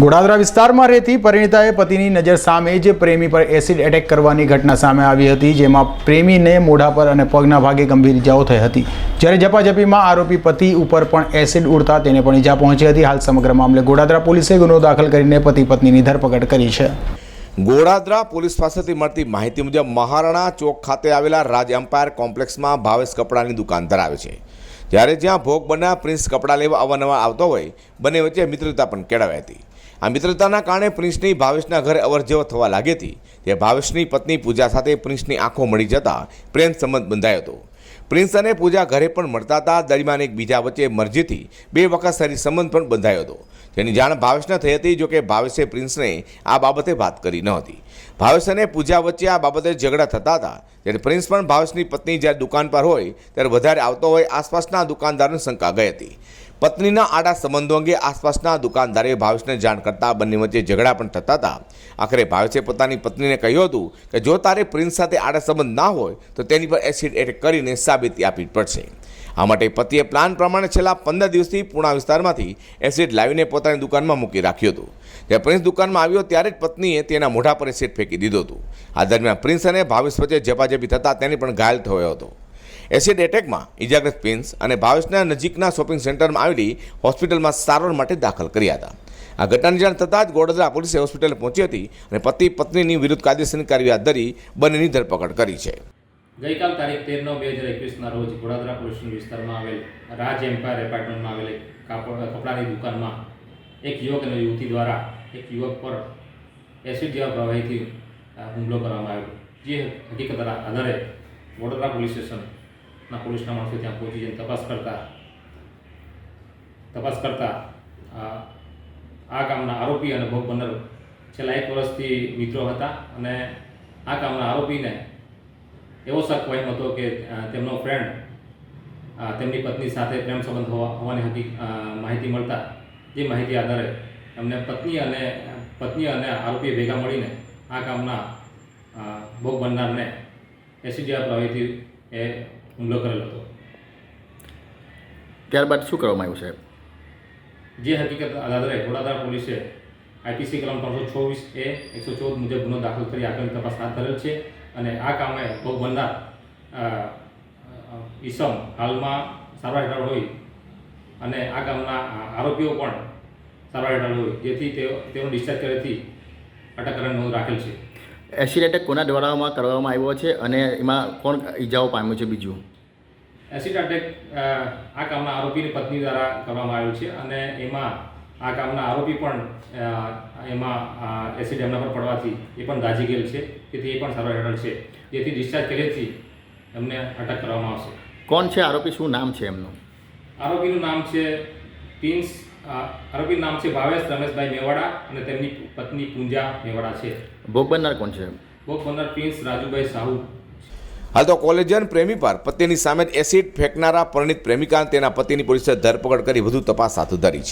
ગોડાદરા વિસ્તારમાં રહેતી પરિણીતાએ પતિની નજર સામે જ પ્રેમી પર એસિડ એટેક કરવાની ઘટના સામે આવી હતી, જેમાં પ્રેમીને મોઢા પર અને પગના ભાગે ગંભીર ઇજાઓ થઈ હતી. જ્યારે ઝપાઝપીમાં આરોપી પતિ ઉપર પણ એસિડ ઉડતા તેને પણ ઇજા પહોંચી હતી. હાલ સમગ્ર મામલે ગોડાદરા પોલીસે ગુનો દાખલ કરીને પતિ પત્નીની ધરપકડ કરી છે. ગોડાદરા પોલીસ પાસેથી મળતી માહિતી મુજબ મહારાણા ચોક ખાતે આવેલા રાજ એમ્પાયર કોમ્પ્લેક્સમાં ભાવેશ કપડાની દુકાન ધરાવે છે. જ્યારે જ્યાં ભોગ બના પ્રિન્સ કપડાં લેવા અવારનવાર આવતો હોય, બંને વચ્ચે મિત્રતા પણ કેળવાઈ હતી. આ મિત્રતાના કારણે પ્રિન્સની ભાવેશના ઘરે અવરજવર થવા લાગી હતી. તે ભાવેશની પત્ની પૂજા સાથે પ્રિન્સની આંખો મળી જતા પ્રેમ સંબંધ બંધાયો હતો. પ્રિન્સ અને પૂજા ઘરે પણ મળતા હતા દરમિયાન એકબીજા વચ્ચે મરજીથી બે વખત શરીર સંબંધ પણ બંધાયો હતો. જેની જાણ ભાવેશને થઈ હતી, જોકે ભાવેશે પ્રિન્સને આ બાબતે વાત કરી ન હતી. ભાવેશ અને પૂજા વચ્ચે આ બાબતે ઝઘડા થતા હતા. ત્યારે પ્રિન્સ પણ ભાવેશની પત્ની જ્યારે દુકાન પર હોય, ત્યારે વધારે આવતો હોય, આસપાસના દુકાનદારોને શંકા ગઈ હતી. પત્નીના આડા સંબંધો અંગે આસપાસના દુકાનદારે ભાવેશને જાણ કરતા બંને વચ્ચે ઝઘડા પણ થતા હતા. આખરે ભાવેશે પોતાની પત્નીને કહ્યું હતું કે, જો તારે પ્રિન્સ સાથે આડા સંબંધ ના હોય, તો તેની પર એસિડ એટેક કરીને સાબિતી આપવી પડશે. આ માટે પતિએ પ્લાન પ્રમાણે છેલ્લા પંદર દિવસથી પૂણા વિસ્તારમાંથી એસિડ લાવીને પોતાની દુકાનમાં મૂકી રાખ્યું હતું. જ્યારે પ્રિન્સ દુકાનમાં આવ્યો ત્યારે જ પત્નીએ તેના મોઢા પર એસિડ ફેંકી દીધું હતું. આ દરમિયાન પ્રિન્સ અને ભાવેશ વચ્ચે જપાજપી થતાં તેને પણ ઘાયલ થયો હતો. એસિડ એટેકમાં ઇજાગ્રસ્ત પ્રિન્સ અને ભાવેશના નજીકના શોપિંગ સેન્ટરમાં આવેલી હોસ્પિટલમાં સારવાર માટે દાખલ કર્યા હતા. આ ઘટનાની જાણ થતાં જ ગોડદરા પોલીસે હોસ્પિટલે પહોંચી હતી અને પતિ પત્નીની વિરુદ્ધ કાયદેસરની કાર્યવાહી હાથ ધરી બંનેની ધરપકડ કરી છે. ગઈકાલ તારીખ તેર નવ બે હજાર એકવીસના રોજ ગોડાદરા પોલીસ વિસ્તારમાં આવેલ રાજ એમ્પાયર એપાર્ટમેન્ટમાં આવેલ કાપડ, કપડાની દુકાનમાં એક યુવક અને યુવતી દ્વારા એક યુવક પર એસિડ જેવા પ્રવાહીથી હુમલો કરવામાં આવ્યો. જે હકીકત આધારે વડોદરા પોલીસ સ્ટેશનના પોલીસના માણસો ત્યાં પહોંચી જઈને તપાસ કરતા. તપાસ કરતા આ કામના આરોપી અને ભોગ બનર છેલ્લા એક વર્ષથી મિત્રો હતા અને આ કામના આરોપીને એવો શક વહેમ હતો કે તેમનો ફ્રેન્ડ તેમની પત્ની સાથે પ્રેમ સંબંધ હોવા, હોવાની હકી માહિતી મળતા, જે માહિતી આધારે એમને પત્ની અને પત્ની અને આરોપીએ ભેગા મળીને આ કામના ભોગ બનનારને એસિડ જેવા પ્રવાહીથી એ હુમલો કરેલો હતો. ત્યારબાદ શું કરવામાં આવ્યું સાહેબ જે હકીકત આધારે વડોદરા પોલીસે આઈપીસી કલમ ત્રણસો ચોવીસ એ એકસો ચૌદ મુજબ ગુનો દાખલ કરી આગળની તપાસ હાથ ધરેલ છે અને આ કામે ભોગ બનનાર ઈસમ હાલમાં સારવાર હેઠળ હોય અને આ કામના આરોપીઓ પણ સારવાર હેઠળ હોય જેથી તેઓ તેનો ડિસ્ચાર્જ કરેથી અટક નોંધ રાખેલ છે. એસિડ એટેક કોના દ્વારામાં કરવામાં આવ્યો છે અને એમાં કોણ ઈજાઓ પામ્યું છે બીજું? એસિડ એટેક આ કામના આરોપીની પત્ની દ્વારા કરવામાં આવ્યું છે અને એમાં આ કામના આરોપી પણ એમાં એસિડ એમના પર પડવાથી એ પણ દાઝી ગયેલ છે. તેથી એ પણ સારવાર હેઠળ છે. જેથી ડિસ્ચાર્જ કર્યેથી એમને અટક કરવામાં આવશે. કોણ છે આરોપી? શું નામ છે એમનું? આરોપીનું નામ છે પ્રિન્સ અ, આરોપીનું નામ છે ભાવેશ રમેશભાઈ મેવાડા અને તેમની પત્ની પૂંજા મેવાડા છે. ભોગ બનનાર કોણ છે? ભોગ બનનાર પ્રિન્સ રાજુભાઈ સાહુ. હાલ તો કોલેજિયન પ્રેમી પર પત્નીની સામે એસિડ ફેંકનારા પરિણીત પ્રેમિકા તેના પતિની પોલીસે ધરપકડ કરી વધુ તપાસ હાથ ધરી છે.